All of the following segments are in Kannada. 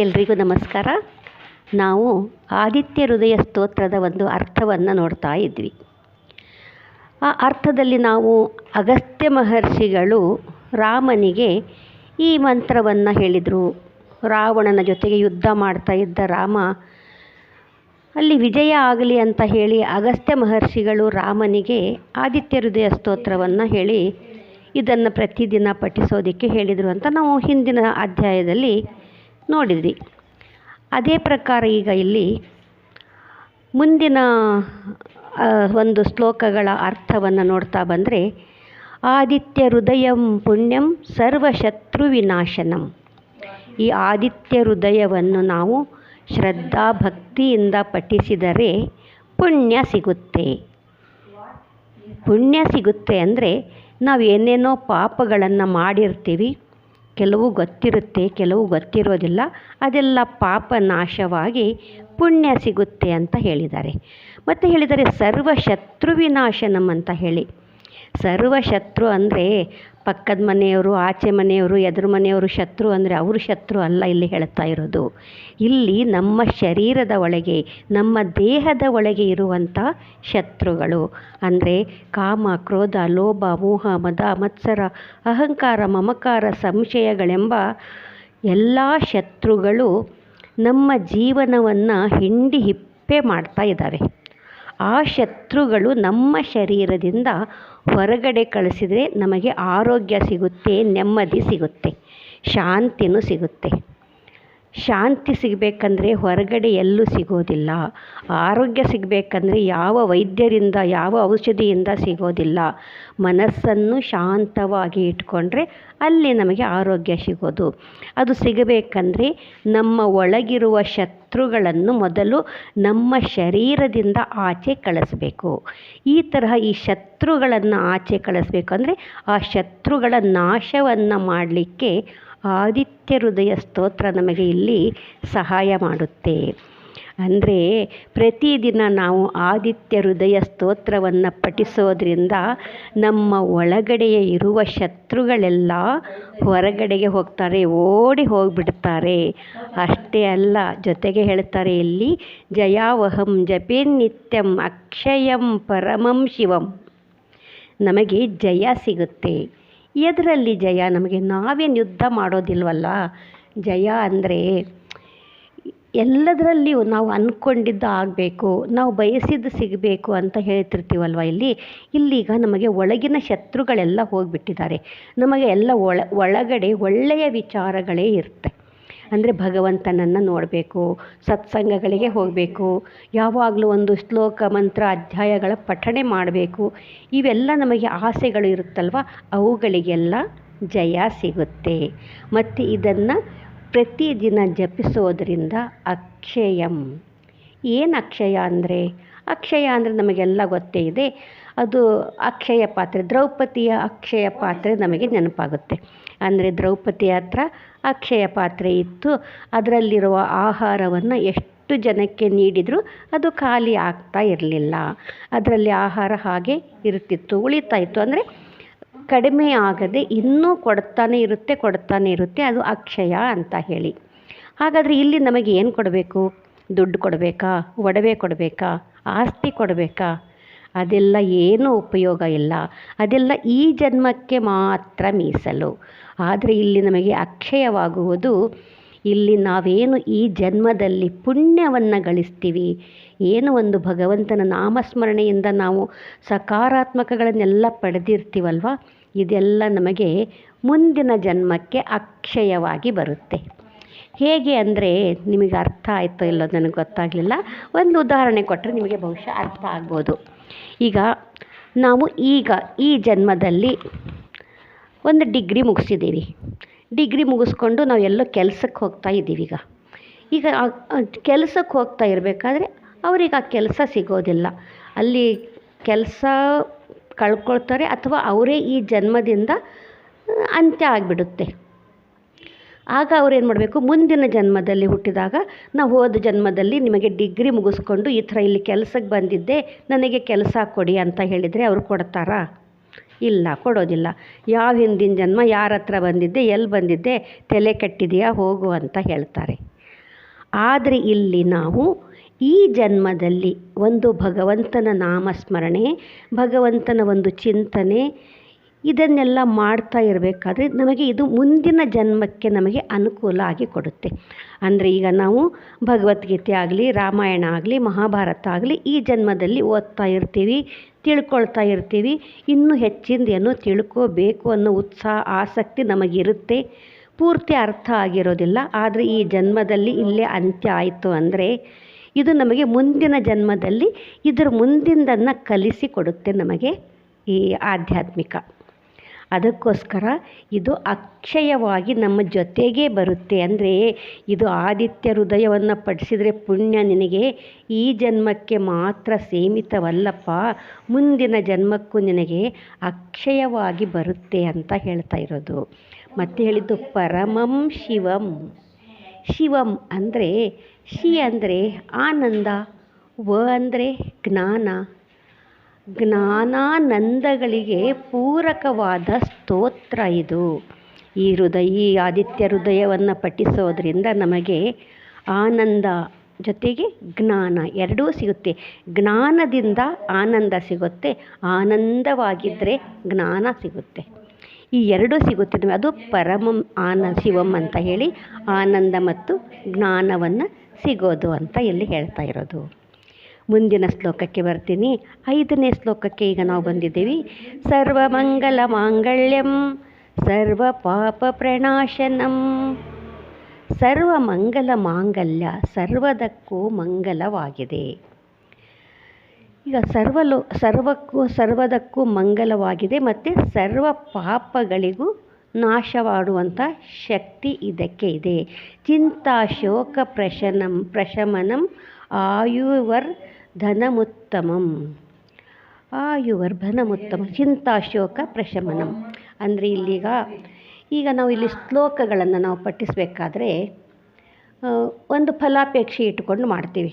ಎಲ್ರಿಗೂ ನಮಸ್ಕಾರ. ನಾವು ಆದಿತ್ಯ ಹೃದಯ ಸ್ತೋತ್ರದ ಒಂದು ಅರ್ಥವನ್ನು ನೋಡ್ತಾ ಇದ್ವಿ. ಆ ಅರ್ಥದಲ್ಲಿ ನಾವು ಅಗಸ್ತ್ಯ ಮಹರ್ಷಿಗಳು ರಾಮನಿಗೆ ಈ ಮಂತ್ರವನ್ನು ಹೇಳಿದರು. ರಾವಣನ ಜೊತೆಗೆ ಯುದ್ಧ ಮಾಡ್ತಾ ಇದ್ದ ರಾಮ, ಅಲ್ಲಿ ವಿಜಯ ಆಗಲಿ ಅಂತ ಹೇಳಿ ಅಗಸ್ತ್ಯ ಮಹರ್ಷಿಗಳು ರಾಮನಿಗೆ ಆದಿತ್ಯ ಹೃದಯ ಸ್ತೋತ್ರವನ್ನು ಹೇಳಿ ಇದನ್ನು ಪ್ರತಿದಿನ ಪಠಿಸೋದಕ್ಕೆ ಹೇಳಿದರು ಅಂತ ನಾವು ಹಿಂದಿನ ಅಧ್ಯಾಯದಲ್ಲಿ ನೋಡಿದ್ವಿ. ಅದೇ ಪ್ರಕಾರ ಈಗ ಇಲ್ಲಿ ಮುಂದಿನ ಒಂದು ಶ್ಲೋಕಗಳ ಅರ್ಥವನ್ನು ನೋಡ್ತಾ ಬಂದರೆ, ಆದಿತ್ಯ ಹೃದಯಂ ಪುಣ್ಯಂ ಸರ್ವಶತ್ರು ವಿನಾಶನಂ ಈ ಆದಿತ್ಯ ಹೃದಯವನ್ನು ನಾವು ಶ್ರದ್ಧಾ ಭಕ್ತಿಯಿಂದ ಪಠಿಸಿದರೆ ಪುಣ್ಯ ಸಿಗುತ್ತೆ. ಪುಣ್ಯ ಸಿಗುತ್ತೆ ಅಂದರೆ ನಾವು ಏನೇನೋ ಪಾಪಗಳನ್ನು ಮಾಡಿರ್ತೀವಿ ಕೆಲವು ಗೊತ್ತಿರುತ್ತೆ, ಕೆಲವು ಗೊತ್ತಿರೋದಿಲ್ಲ. ಅದೆಲ್ಲ ಪಾಪ ನಾಶವಾಗಿ ಪುಣ್ಯ ಸಿಗುತ್ತೆ ಅಂತ ಹೇಳಿದ್ದಾರೆ. ಮತ್ತು ಹೇಳಿದ್ದಾರೆ ಸರ್ವ ಶತ್ರು ವಿನಾಶನಂ ಅಂತ ಹೇಳಿ. ಸರ್ವ ಶತ್ರು ಅಂದರೆ ಪಕ್ಕದ ಮನೆಯವರು, ಆಚೆ ಮನೆಯವರು, ಎದುರು ಮನೆಯವರು ಶತ್ರು ಅಂದರೆ ಅವರು ಶತ್ರು ಅಲ್ಲ ಇಲ್ಲಿ ಹೇಳ್ತಾ ಇರೋದು. ಇಲ್ಲಿ ನಮ್ಮ ಶರೀರದ ಒಳಗೆ, ನಮ್ಮ ದೇಹದ ಒಳಗೆ ಇರುವಂಥ ಶತ್ರುಗಳು. ಅಂದರೆ ಕಾಮ, ಕ್ರೋಧ, ಲೋಭ, ಮೋಹ, ಮದ, ಮತ್ಸರ, ಅಹಂಕಾರ, ಮಮಕಾರ, ಸಂಶಯಗಳೆಂಬ ಎಲ್ಲ ಶತ್ರುಗಳು ನಮ್ಮ ಜೀವನವನ್ನು ಹಿಂಡಿ ಹಿಪ್ಪೆ ಮಾಡ್ತಾ ಇದ್ದಾವೆ ಆ ಶತ್ರುಗಳು ನಮ್ಮ ಶರೀರದಿಂದ ಹೊರಗಡೆ ಕಳಿಸಿದರೆ ನಮಗೆ ಆರೋಗ್ಯ ಸಿಗುತ್ತೆ ನೆಮ್ಮದಿ ಸಿಗುತ್ತೆ ಶಾಂತಿನೂ ಸಿಗುತ್ತೆ. ಶಾಂತಿ ಸಿಗಬೇಕಂದ್ರೆ ಹೊರಗಡೆ ಎಲ್ಲೂ ಸಿಗೋದಿಲ್ಲ. ಆರೋಗ್ಯ ಸಿಗಬೇಕಂದ್ರೆ ಯಾವ ವೈದ್ಯರಿಂದ, ಯಾವ ಔಷಧಿಯಿಂದ ಸಿಗೋದಿಲ್ಲ. ಮನಸ್ಸನ್ನು ಶಾಂತವಾಗಿ ಇಟ್ಕೊಂಡ್ರೆ ಅಲ್ಲಿ ನಮಗೆ ಆರೋಗ್ಯ ಸಿಗೋದು. ಅದು ಸಿಗಬೇಕಂದ್ರೆ ನಮ್ಮ ಒಳಗಿರುವ ಶತ್ರುಗಳನ್ನು ಮೊದಲು ನಮ್ಮ ಶರೀರದಿಂದ ಆಚೆ ಕಳಿಸ್ಬೇಕು. ಈ ತರಹ ಈ ಶತ್ರುಗಳನ್ನು ಆಚೆ ಕಳಿಸ್ಬೇಕಂದ್ರೆ ಆ ಶತ್ರುಗಳ ನಾಶವನ್ನು ಮಾಡಲಿಕ್ಕೆ ಆದಿತ್ಯ ಹೃದಯ ಸ್ತೋತ್ರ ನಮಗೆ ಇಲ್ಲಿ ಸಹಾಯ ಮಾಡುತ್ತೆ. ಅಂದರೆ ಪ್ರತಿದಿನ ನಾವು ಆದಿತ್ಯ ಹೃದಯ ಸ್ತೋತ್ರವನ್ನು ಪಠಿಸೋದ್ರಿಂದ ನಮ್ಮ ಒಳಗಡೆಯೇ ಇರುವ ಶತ್ರುಗಳೆಲ್ಲ ಹೊರಗಡೆಗೆ ಹೋಗ್ತಾರೆ, ಓಡಿ ಹೋಗಿಬಿಡ್ತಾರೆ. ಅಷ್ಟೇ ಅಲ್ಲ, ಜೊತೆಗೆ ಹೇಳ್ತಾರೆ ಇಲ್ಲಿ, ಜಯಾವಹಂ ಜಪೇನ್ ನಿತ್ಯಂ ಅಕ್ಷಯಂ ಪರಮಂ ಶಿವಂ. ನಮಗೆ ಜಯ ಸಿಗುತ್ತೆ. ಎದರಲ್ಲಿ ಜಯ? ನಮಗೆ ನಾವೇನು ಯುದ್ಧ ಮಾಡೋದಿಲ್ವಲ್ಲ? ಜಯ ಅಂದರೆ ಎಲ್ಲದರಲ್ಲಿಯೂ ನಾವು ಅಂದ್ಕೊಂಡಿದ್ದು ಆಗಬೇಕು, ನಾವು ಬಯಸಿದ್ದು ಸಿಗಬೇಕು ಅಂತ ಹೇಳ್ತಿರ್ತೀವಲ್ವ ಇಲ್ಲಿ? ಇಲ್ಲೀಗ ನಮಗೆ ಒಳಗಿನ ಶತ್ರುಗಳೆಲ್ಲ ಹೋಗಿಬಿಟ್ಟಿದ್ದಾರೆ. ನಮಗೆ ಎಲ್ಲ ಒಳ, ಒಳಗಡೆ ಒಳ್ಳೆಯ ವಿಚಾರಗಳೇ ಇರುತ್ತೆ. ಅಂದರೆ ಭಗವಂತನನ್ನು ನೋಡಬೇಕು, ಸತ್ಸಂಗಗಳಿಗೆ ಹೋಗಬೇಕು, ಯಾವಾಗಲೂ ಒಂದು ಶ್ಲೋಕ, ಮಂತ್ರ, ಅಧ್ಯಾಯಗಳ ಪಠಣೆ ಮಾಡಬೇಕು. ಇವೆಲ್ಲ ನಮಗೆ ಆಸೆಗಳು ಇರುತ್ತಲ್ವ? ಅವುಗಳಿಗೆಲ್ಲ ಜಯ ಸಿಗುತ್ತೆ. ಮತ್ತು ಇದನ್ನು ಪ್ರತಿದಿನ ಜಪಿಸೋದರಿಂದ ಅಕ್ಷಯಂ. ಏನು ಅಕ್ಷಯ ಅಂದರೆ? ಅಕ್ಷಯ ಅಂದರೆ ನಮಗೆಲ್ಲ ಗೊತ್ತೇ ಇದೆ. ಅದು ಅಕ್ಷಯ ಪಾತ್ರೆ, ದ್ರೌಪದಿಯ ಅಕ್ಷಯ ಪಾತ್ರೆ ನಮಗೆ ನೆನಪಾಗುತ್ತೆ. ಅಂದರೆ ದ್ರೌಪದಿ ಹತ್ರ ಅಕ್ಷಯ ಪಾತ್ರೆ ಇತ್ತು. ಅದರಲ್ಲಿರುವ ಆಹಾರವನ್ನು ಎಷ್ಟು ಜನಕ್ಕೆ ನೀಡಿದರೂ ಅದು ಖಾಲಿ ಆಗ್ತಾ ಇರಲಿಲ್ಲ. ಅದರಲ್ಲಿ ಆಹಾರ ಹಾಗೆ ಇರುತ್ತಿತ್ತು, ಉಳಿತಾ ಇತ್ತು. ಅಂದರೆ ಕಡಿಮೆ ಆಗದೆ ಇನ್ನೂ ಕೊಡ್ತಾನೆ ಇರುತ್ತೆ ಕೊಡ್ತಾನೆ ಇರುತ್ತೆ. ಅದು ಅಕ್ಷಯ ಅಂತ ಹೇಳಿ. ಹಾಗಾದರೆ ಇಲ್ಲಿ ನಮಗೆ ಏನು ಕೊಡಬೇಕು? ದುಡ್ಡು ಕೊಡಬೇಕಾ? ಒಡವೆ ಕೊಡಬೇಕಾ? ಆಸ್ತಿ ಕೊಡಬೇಕಾ? ಅದೆಲ್ಲ ಏನೂ ಉಪಯೋಗ ಇಲ್ಲ. ಅದೆಲ್ಲ ಈ ಜನ್ಮಕ್ಕೆ ಮಾತ್ರ ಮೀಸಲು. ಆದರೆ ಇಲ್ಲಿ ನಮಗೆ ಅಕ್ಷಯವಾಗುವುದು, ಇಲ್ಲಿ ನಾವೇನು ಈ ಜನ್ಮದಲ್ಲಿ ಪುಣ್ಯವನ್ನು ಗಳಿಸ್ತೀವಿ? ಏನು ಒಂದು ಭಗವಂತನ ನಾಮಸ್ಮರಣೆಯಿಂದ ನಾವು ಸಕಾರಾತ್ಮಕಗಳನ್ನೆಲ್ಲ ಪಡೆದಿರ್ತೀವಲ್ವ? ಇದೆಲ್ಲ ನಮಗೆ ಮುಂದಿನ ಜನ್ಮಕ್ಕೆ ಅಕ್ಷಯವಾಗಿ ಬರುತ್ತೆ. ಹೇಗೆ ಅಂದರೆ ನಿಮಗೆ ಅರ್ಥ ಆಯಿತೋ ಇಲ್ಲೋ ನನಗೆ ಗೊತ್ತಾಗಲಿಲ್ಲ. ಒಂದು ಉದಾಹರಣೆ ಕೊಟ್ಟರೆ ನಿಮಗೆ ಬಹುಶಃ ಅರ್ಥ ಆಗ್ಬೋದು. ಈಗ ನಾವು ಈಗ ಈ ಜನ್ಮದಲ್ಲಿ ಒಂದು ಡಿಗ್ರಿ ಮುಗಿಸಿದ್ದೀವಿ. ಡಿಗ್ರಿ ಮುಗಿಸ್ಕೊಂಡು ನಾವು ಎಲ್ಲೋ ಕೆಲಸಕ್ಕೆ ಹೋಗ್ತಾ ಇದ್ದೀವಿ ಈಗ. ಈಗ ಕೆಲಸಕ್ಕೆ ಹೋಗ್ತಾ ಇರಬೇಕಾದ್ರೆ ಅವ್ರಿಗೆ ಆ ಕೆಲಸ ಸಿಗೋದಿಲ್ಲ. ಅಲ್ಲಿ ಕೆಲಸ ಕಳ್ಕೊಳ್ತಾರೆ ಅಥವಾ ಅವರೇ ಈ ಜನ್ಮದಿಂದ ಅಂತ್ಯ ಆಗಿಬಿಡುತ್ತೆ. ಆಗ ಅವ್ರೇನು ಮಾಡಬೇಕು? ಮುಂದಿನ ಜನ್ಮದಲ್ಲಿ ಹುಟ್ಟಿದಾಗ ನಾವು ಹೋದ ಜನ್ಮದಲ್ಲಿ ನಿಮಗೆ ಡಿಗ್ರಿ ಮುಗಿಸ್ಕೊಂಡು ಈ ಥರ ಇಲ್ಲಿ ಕೆಲಸಕ್ಕೆ ಬಂದಿದ್ದೆ, ನನಗೆ ಕೆಲಸ ಕೊಡಿ ಅಂತ ಹೇಳಿದರೆ ಅವರು ಕೊಡ್ತಾರಾ? ಇಲ್ಲ, ಕೊಡೋದಿಲ್ಲ. ಯಾವ ಹಿಂದಿನ ಜನ್ಮ, ಯಾರ ಹತ್ರ ಬಂದಿದ್ದೆ, ಎಲ್ಲಿ ಬಂದಿದ್ದೆ, ತಲೆ ಕಟ್ಟಿದೆಯಾ, ಹೋಗು ಅಂತ ಹೇಳ್ತಾರೆ. ಆದರೆ ಇಲ್ಲಿ ನಾವು ಈ ಜನ್ಮದಲ್ಲಿ ಒಂದು ಭಗವಂತನ ನಾಮಸ್ಮರಣೆ, ಭಗವಂತನ ಒಂದು ಚಿಂತನೆ ಇದನ್ನೆಲ್ಲ ಮಾಡ್ತಾ ಇರಬೇಕಾದ್ರೆ ನಮಗೆ ಇದು ಮುಂದಿನ ಜನ್ಮಕ್ಕೆ ನಮಗೆ ಅನುಕೂಲ ಆಗಿ ಕೊಡುತ್ತೆ. ಅಂದರೆ ಈಗ ನಾವು ಭಗವದ್ಗೀತೆ ಆಗಲಿ, ರಾಮಾಯಣ ಆಗಲಿ, ಮಹಾಭಾರತ ಆಗಲಿ ಈ ಜನ್ಮದಲ್ಲಿ ಓದ್ತಾ ಇರ್ತೀವಿ, ತಿಳ್ಕೊಳ್ತಾ ಇರ್ತೀವಿ. ಇನ್ನೂ ಹೆಚ್ಚಿಂದ ಏನೋ ತಿಳ್ಕೋಬೇಕು ಅನ್ನೋ ಉತ್ಸಾಹ, ಆಸಕ್ತಿ ನಮಗಿರುತ್ತೆ. ಪೂರ್ತಿ ಅರ್ಥ ಆಗಿರೋದಿಲ್ಲ. ಆದರೆ ಈ ಜನ್ಮದಲ್ಲಿ ಇಲ್ಲೇ ಅಂತ್ಯ ಆಯಿತು ಅಂದರೆ ಇದು ನಮಗೆ ಮುಂದಿನ ಜನ್ಮದಲ್ಲಿ ಇದರ ಮುಂದಿಂದನ್ನು ಕಲಿಸಿಕೊಡುತ್ತೆ ನಮಗೆ ಈ ಆಧ್ಯಾತ್ಮಿಕ. ಅದಕ್ಕೋಸ್ಕರ ಇದು ಅಕ್ಷಯವಾಗಿ ನಮ್ಮ ಜೊತೆಗೆ ಬರುತ್ತೆ. ಅಂದರೆ ಇದು ಆದಿತ್ಯ ಹೃದಯವನ್ನು ಪಡಿಸಿದರೆ ಪುಣ್ಯ ನಿನಗೆ. ಈ ಜನ್ಮಕ್ಕೆ ಮಾತ್ರ ಸೀಮಿತವಲ್ಲಪ್ಪ. ಮುಂದಿನ ಜನ್ಮಕ್ಕೂ ನಿನಗೆ ಅಕ್ಷಯವಾಗಿ ಬರುತ್ತೆ ಅಂತ ಹೇಳ್ತಾ ಇರೋದು. ಮತ್ತೆ ಹೇಳಿದ್ದು ಪರಮಂ ಶಿವಂ. ಶಿವಂ ಅಂದರೆ ಶಿ ಅಂದರೆ ಆನಂದ, ವ ಅಂದರೆ ಜ್ಞಾನ ಜ್ಞಾನಾನಂದಗಳಿಗೆ ಪೂರಕವಾದ ಸ್ತೋತ್ರ ಇದು. ಈ ಹೃದಯ, ಈ ಆದಿತ್ಯ ಹೃದಯವನ್ನು ಪಠಿಸೋದ್ರಿಂದ ನಮಗೆ ಆನಂದ ಜೊತೆಗೆ ಜ್ಞಾನ ಎರಡೂ ಸಿಗುತ್ತೆ. ಜ್ಞಾನದಿಂದ ಆನಂದ ಸಿಗುತ್ತೆ ಆನಂದವಾಗಿದ್ದರೆ ಜ್ಞಾನ ಸಿಗುತ್ತೆ. ಈ ಎರಡೂ ಸಿಗುತ್ತೆ ಅದು ಪರಮ ಆನ ಶಿವಂ ಅಂತ ಹೇಳಿ ಆನಂದ ಮತ್ತು ಜ್ಞಾನವನ್ನು ಸಿಗೋದು ಅಂತ ಇಲ್ಲಿ ಹೇಳ್ತಾ ಇರೋದು. ಮುಂದಿನ ಶ್ಲೋಕಕ್ಕೆ ಬರ್ತೀನಿ. ಐದನೇ ಶ್ಲೋಕಕ್ಕೆ ಈಗ ನಾವು ಬಂದಿದ್ದೀವಿ. ಸರ್ವಮಂಗಲ ಮಾಂಗಲ್ಯಂ, ಸರ್ವ ಪಾಪ ಪ್ರಣಾಶನಂ. ಸರ್ವ ಮಂಗಲ ಮಾಂಗಲ್ಯ ಸರ್ವದಕ್ಕೂ ಮಂಗಲವಾಗಿದೆ. ಈಗ ಸರ್ವಲೋ, ಸರ್ವಕ್ಕೂ, ಸರ್ವದಕ್ಕೂ ಮಂಗಲವಾಗಿದೆ ಮತ್ತು ಸರ್ವ ಪಾಪಗಳಿಗೂ ನಾಶವಾಡುವಂಥ ಶಕ್ತಿ ಇದಕ್ಕೆ ಇದೆ. ಚಿಂತಾ ಶೋಕ ಪ್ರಶನಂ, ಪ್ರಶಮನಂ, ಆಯುವರ್ ಧನಮುತ್ತಮಂ. ಯುವರ್ ಧನಮುತ್ತಮ ಚಿಂತಾ ಶೋಕ ಪ್ರಶಮನಂ. ಅಂದರೆ ಇಲ್ಲಿಗ ಈಗ ನಾವು ಇಲ್ಲಿ ಶ್ಲೋಕಗಳನ್ನು ನಾವು ಪಠಿಸಬೇಕಾದ್ರೆ ಒಂದು ಫಲಾಪೇಕ್ಷೆ ಇಟ್ಟುಕೊಂಡು ಮಾಡ್ತೀವಿ.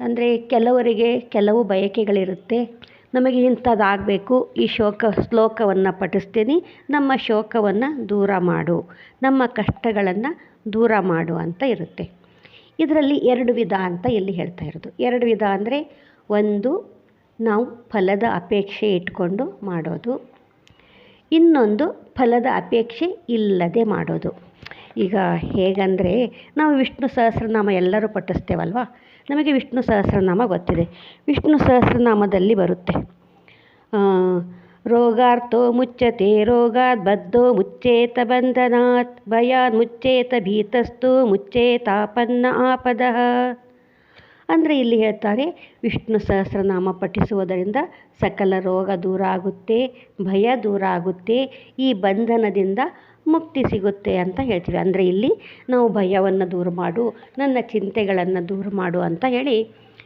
ಅಂದರೆ ಕೆಲವರಿಗೆ ಕೆಲವು ಬಯಕೆಗಳಿರುತ್ತೆ. ನಮಗೆ ಇಂಥದ್ದಾಗಬೇಕು ಈ ಶೋಕ ಶ್ಲೋಕವನ್ನು ಪಠಿಸ್ತೀನಿ ನಮ್ಮ ಶೋಕವನ್ನು ದೂರ ಮಾಡು ನಮ್ಮ ಕಷ್ಟಗಳನ್ನು ದೂರ ಮಾಡು ಅಂತ ಇರುತ್ತೆ. ಇದರಲ್ಲಿ ಎರಡು ವಿಧ ಅಂತ ಇಲ್ಲಿ ಹೇಳ್ತಾ ಇರೋದು? ಎರಡು ವಿಧ ಅಂದರೆ ಒಂದು, ನಾವು ಫಲದ ಅಪೇಕ್ಷೆ ಇಟ್ಕೊಂಡು ಮಾಡೋದು. ಇನ್ನೊಂದು, ಫಲದ ಅಪೇಕ್ಷೆ ಇಲ್ಲದೆ ಮಾಡೋದು. ಈಗ ಹೇಗಂದರೆ, ನಾವು ವಿಷ್ಣು ಸಹಸ್ರನಾಮ ಎಲ್ಲರೂ ಪಠಿಸ್ತೇವಲ್ವ? ನಮಗೆ ವಿಷ್ಣು ಸಹಸ್ರನಾಮ ಗೊತ್ತಿದೆ. ವಿಷ್ಣು ಸಹಸ್ರನಾಮದಲ್ಲಿ ಬರುತ್ತೆ. ರೋಗಾರ್ಥೋ ಮುಚ್ಚತೆ ರೋಗಾತ್ ಬದ್ಧೋ ಮುಚ್ಚೇತ ಬಂಧನಾತ್ ಭಯಾತ್ ಮುಚ್ಚೇತ ಭೀತಸ್ತು ಮುಚ್ಚೇತಾಪನ್ನ ಆಪದ. ಅಂದರೆ ಇಲ್ಲಿ ಹೇಳ್ತಾರೆ, ವಿಷ್ಣು ಸಹಸ್ರನಾಮ ಪಠಿಸುವುದರಿಂದ ಸಕಲ ರೋಗ ದೂರ ಆಗುತ್ತೆ, ಭಯ ದೂರ ಆಗುತ್ತೆ, ಈ ಬಂಧನದಿಂದ ಮುಕ್ತಿ ಸಿಗುತ್ತೆ ಅಂತ ಹೇಳ್ತೀವಿ. ಅಂದರೆ ಇಲ್ಲಿ ನಾವು ಭಯವನ್ನು ದೂರ ಮಾಡು, ನನ್ನ ಚಿಂತೆಗಳನ್ನು ದೂರ ಮಾಡು ಅಂತ ಹೇಳಿ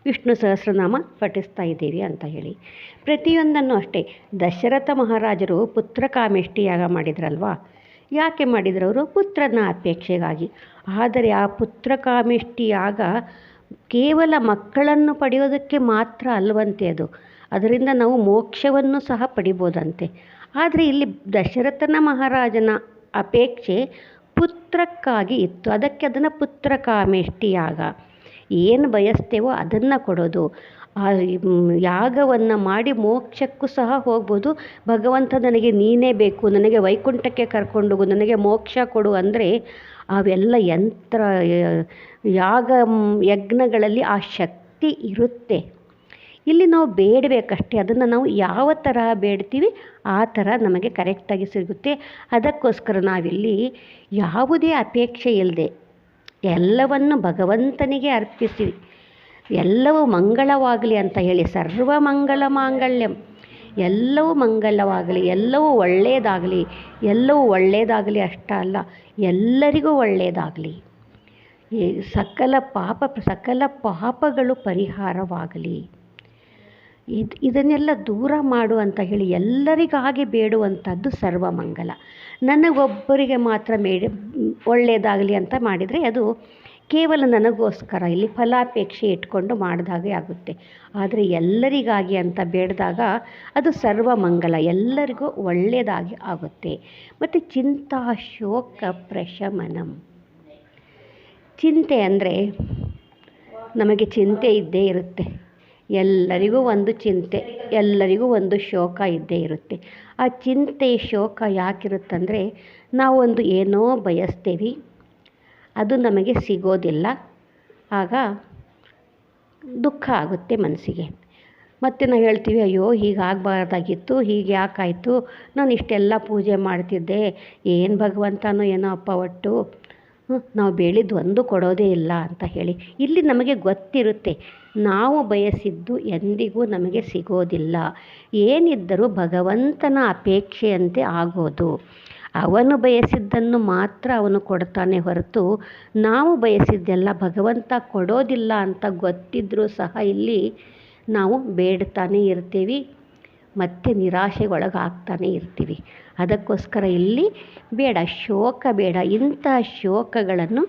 ವಿಷ್ಣು ಸಹಸ್ರನಾಮ ಪಠಿಸ್ತಾ ಇದ್ದೀವಿ ಅಂತ ಹೇಳಿ. ಪ್ರತಿಯೊಂದನ್ನು ಅಷ್ಟೇ, ದಶರಥ ಮಹಾರಾಜರು ಪುತ್ರ ಯಾಗ ಮಾಡಿದ್ರಲ್ವಾ? ಯಾಕೆ ಮಾಡಿದ್ರು ಅವರು? ಪುತ್ರನ ಅಪೇಕ್ಷೆಗಾಗಿ. ಆದರೆ ಆ ಪುತ್ರ ಯಾಗ ಕೇವಲ ಮಕ್ಕಳನ್ನು ಪಡೆಯೋದಕ್ಕೆ ಮಾತ್ರ ಅಲ್ವಂತೆ ಅದು. ಅದರಿಂದ ನಾವು ಮೋಕ್ಷವನ್ನು ಸಹ ಪಡಿಬೋದಂತೆ. ಆದರೆ ಇಲ್ಲಿ ದಶರಥನ ಮಹಾರಾಜನ ಅಪೇಕ್ಷೆ ಪುತ್ರಕ್ಕಾಗಿ ಇತ್ತು. ಅದಕ್ಕೆ ಅದನ್ನು ಪುತ್ರ ಯಾಗ ಏನು ಬಯಸ್ತೇವೋ ಅದನ್ನು ಕೊಡೋದು. ಆ ಯಾಗವನ್ನು ಮಾಡಿ ಮೋಕ್ಷಕ್ಕೂ ಸಹ ಹೋಗ್ಬೋದು. ಭಗವಂತ ನನಗೆ ನೀನೇ ಬೇಕು, ನನಗೆ ವೈಕುಂಠಕ್ಕೆ ಕರ್ಕೊಂಡೋಗು ನನಗೆ ಮೋಕ್ಷ ಕೊಡು ಅಂದರೆ ಅವೆಲ್ಲ ಯಂತ್ರ ಯಾಗ ಯಜ್ಞಗಳಲ್ಲಿ ಆ ಶಕ್ತಿ ಇರುತ್ತೆ. ಇಲ್ಲಿ ನಾವು ಬೇಡಬೇಕಷ್ಟೇ, ಅದನ್ನು ನಾವು ಯಾವ ಥರ ಬೇಡ್ತೀವಿ ಆ ಥರ ನಮಗೆ ಕರೆಕ್ಟಾಗಿ ಸಿಗುತ್ತೆ. ಅದಕ್ಕೋಸ್ಕರ ನಾವಿಲ್ಲಿ ಯಾವುದೇ ಅಪೇಕ್ಷೆ ಇಲ್ಲದೆ ಎಲ್ಲವನ್ನು ಭಗವಂತನಿಗೆ ಅರ್ಪಿಸಿ ಎಲ್ಲವೂ ಮಂಗಳವಾಗಲಿ ಅಂತ ಹೇಳಿ, ಸರ್ವ ಮಂಗಳ ಮಾಂಗಲ್ಯಂ. ಎಲ್ಲವೂ ಮಂಗಲವಾಗಲಿ ಎಲ್ಲವೂ ಒಳ್ಳೆಯದಾಗಲಿ ಎಲ್ಲವೂ ಒಳ್ಳೆಯದಾಗಲಿ ಅಷ್ಟ ಅಲ್ಲ, ಎಲ್ಲರಿಗೂ ಒಳ್ಳೆಯದಾಗಲಿ ಸಕಲ ಪಾಪ, ಸಕಲ ಪಾಪಗಳು ಪರಿಹಾರವಾಗಲಿ. ಇದು ಇದನ್ನೆಲ್ಲ ದೂರ ಮಾಡು ಅಂತ ಹೇಳಿ ಎಲ್ಲರಿಗಾಗಿ ಬೇಡುವಂಥದ್ದು ಸರ್ವಮಂಗಲ. ನನಗೊಬ್ಬರಿಗೆ ಮಾತ್ರ ಮೇಡಿ ಒಳ್ಳೆಯದಾಗಲಿ ಅಂತ ಮಾಡಿದರೆ ಅದು ಕೇವಲ ನನಗೋಸ್ಕರ, ಇಲ್ಲಿ ಫಲಾಪೇಕ್ಷೆ ಇಟ್ಕೊಂಡು ಮಾಡಿದಾಗೆ ಆಗುತ್ತೆ. ಆದರೆ ಎಲ್ಲರಿಗಾಗಿ ಅಂತ ಬೇಡಿದಾಗ ಅದು ಸರ್ವಮಂಗಲ, ಎಲ್ಲರಿಗೂ ಒಳ್ಳೆಯದಾಗಿ ಆಗುತ್ತೆ. ಮತ್ತು ಚಿಂತಾ ಶೋಕ ಪ್ರಶಮನಂ. ಚಿಂತೆ ಅಂದರೆ ನಮಗೆ ಚಿಂತೆ ಇದ್ದೇ ಇರುತ್ತೆ. ಎಲ್ಲರಿಗೂ ಒಂದು ಚಿಂತೆ, ಎಲ್ಲರಿಗೂ ಒಂದು ಶೋಕ ಇದ್ದೇ ಇರುತ್ತೆ. ಆ ಚಿಂತೆ, ಶೋಕ ಯಾಕಿರುತ್ತಂದರೆ ನಾವೊಂದು ಏನೋ ಬಯಸ್ತೇವೆ, ಅದು ನಮಗೆ ಸಿಗೋದಿಲ್ಲ. ಆಗ ದುಃಖ ಆಗುತ್ತೆ ಮನಸ್ಸಿಗೆ. ಮತ್ತು ನಾವು ಹೇಳ್ತೀವಿ, ಅಯ್ಯೋ ಹೀಗಾಗಬಾರ್ದಾಗಿತ್ತು ಹೀಗೆ ಯಾಕಾಯಿತು? ನಾನು ಇಷ್ಟೆಲ್ಲ ಪೂಜೆ ಮಾಡ್ತಿದ್ದೆ, ಏನು ಭಗವಂತನೋ ಏನೋ ಅಪ್ಪ ಒಟ್ಟು ನಾವು ಬೇಡಿದ್ದು ಒಂದು ಕೊಡೋದೇ ಇಲ್ಲ ಅಂತ ಹೇಳಿ. ಇಲ್ಲಿ ನಮಗೆ ಗೊತ್ತಿರುತ್ತೆ, ನಾವು ಬಯಸಿದ್ದು ಎಂದಿಗೂ ನಮಗೆ ಸಿಗೋದಿಲ್ಲ. ಏನಿದ್ದರೂ ಭಗವಂತನ ಅಪೇಕ್ಷೆಯಂತೆ ಆಗೋದು. ಅವನು ಬಯಸಿದ್ದನ್ನು ಮಾತ್ರ ಅವನು ಕೊಡ್ತಾನೆ ಹೊರತು ನಾವು ಬಯಸಿದ್ದೆಲ್ಲ ಭಗವಂತ ಕೊಡೋದಿಲ್ಲ ಅಂತ ಗೊತ್ತಿದ್ದರೂ ಸಹ ಇಲ್ಲಿ ನಾವು ಬೇಡ್ತಾನೆ ಇರ್ತೀವಿ, ಮತ್ತು ನಿರಾಶೆಗೊಳಗಾಗ್ತಾನೆ ಇರ್ತೀವಿ. ಅದಕ್ಕೋಸ್ಕರ ಇಲ್ಲಿ ಬೇಡ, ಶೋಕ ಬೇಡ, ಇಂಥ ಶೋಕಗಳನ್ನು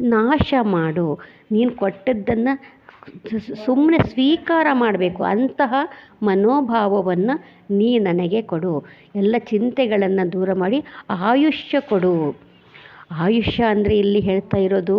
ನಾಶ ಮಾಡು. ನೀನು ಕೊಟ್ಟದ್ದನ್ನು ಸುಮ್ಮನೆ ಸ್ವೀಕಾರ ಮಾಡಬೇಕು. ಅಂತಹ ಮನೋಭಾವವನ್ನು ನೀ ನನಗೆ ಕೊಡು. ಎಲ್ಲ ಚಿಂತೆಗಳನ್ನು ದೂರ ಮಾಡಿ ಆಯುಷ್ಯ ಕೊಡು. ಆಯುಷ್ಯ ಅಂದರೆ ಇಲ್ಲಿ ಹೇಳ್ತಾ ಇರೋದು